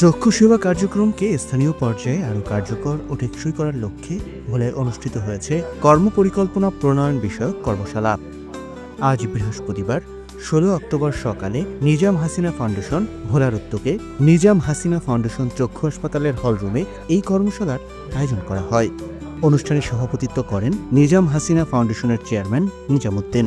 চক্ষু সেবা কার্যক্রমকে স্থানীয় পর্যায়ে আরও কার্যকর ও টেকসই করার লক্ষ্যে ভোলায় অনুষ্ঠিত হয়েছে কর্মপরিকল্পনা প্রণয়ন বিষয়ক কর্মশালা। আজ বৃহস্পতিবার, ষোলো অক্টোবর সকালে নিজাম হাসিনা ফাউন্ডেশন ভোলার উদ্যোগে নিজাম হাসিনা ফাউন্ডেশন চক্ষু হাসপাতালের হলরুমে এই কর্মশালার আয়োজন করা হয়। অনুষ্ঠানে সভাপতিত্ব করেন নিজাম হাসিনা ফাউন্ডেশনের চেয়ারম্যান নিজামুদ্দিন।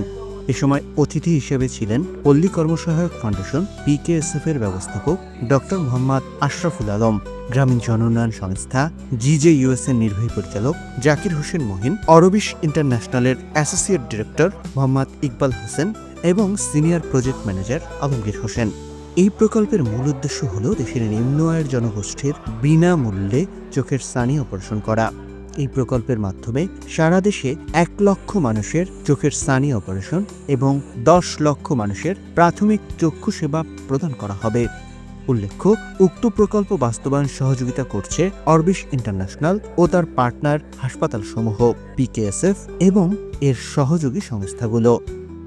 এ সময় অতিথি হিসেবে ছিলেন পল্লী কর্মসহায়ক ফাউন্ডেশন পিকেএসএফ এর ব্যবস্থাপক ডক্টর মোহাম্মদ আশরাফুল আলম, গ্রামীণ জনোন্নয়ন সংস্থা জিজে ইউএস এর নির্বাহী পরিচালক জাকির হোসেন মহিন, অরবিশ ইন্টারন্যাশনালের অ্যাসোসিয়েট ডিরেক্টর মোহাম্মদ ইকবাল হোসেন এবং senior project manager Alamgir Hossain. এই প্রকল্পের মূল উদ্দেশ্য হল দেশের নিম্ন আয়ের জনগোষ্ঠীর বিনামূল্যে চোখের সানি অপারেশন করা। এই প্রকল্পের মাধ্যমে সারা দেশে এক লক্ষ মানুষের চোখের সানি অপারেশন এবং দশ লক্ষ মানুষের প্রাথমিক চক্ষু সেবা প্রদান করা হবে। উল্লেখ্য, উক্ত প্রকল্প বাস্তবায়ন সহযোগিতা করছে অরবিশ ইন্টারন্যাশনাল ও তার পার্টনার হাসপাতালসমূহ, পিকেএসএফ এবং এর সহযোগী সংস্থাগুলো।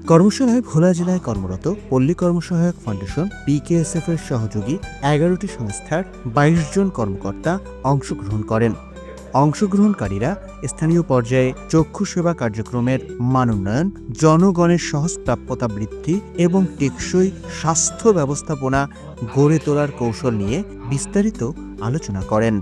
কর্মশালায় ভোলা জেলায় কর্মরত পল্লী কর্মসহায়ক ফাউন্ডেশন পিকেএসএফ এর সহযোগী এগারোটি সংস্থার বাইশ জন কর্মকর্তা অংশগ্রহণ করেন। অংশগ্রহণকারীরা স্থানীয় পর্যায়ে চক্ষু সেবা কার্যক্রমের মান উন্নয়ন জনগণের সহজপ্রাপ্যতা বৃদ্ধি এবং টেকসই স্বাস্থ্য ব্যবস্থাপনা গড়ে তোলার কৌশল নিয়ে বিস্তারিত আলোচনা করেন।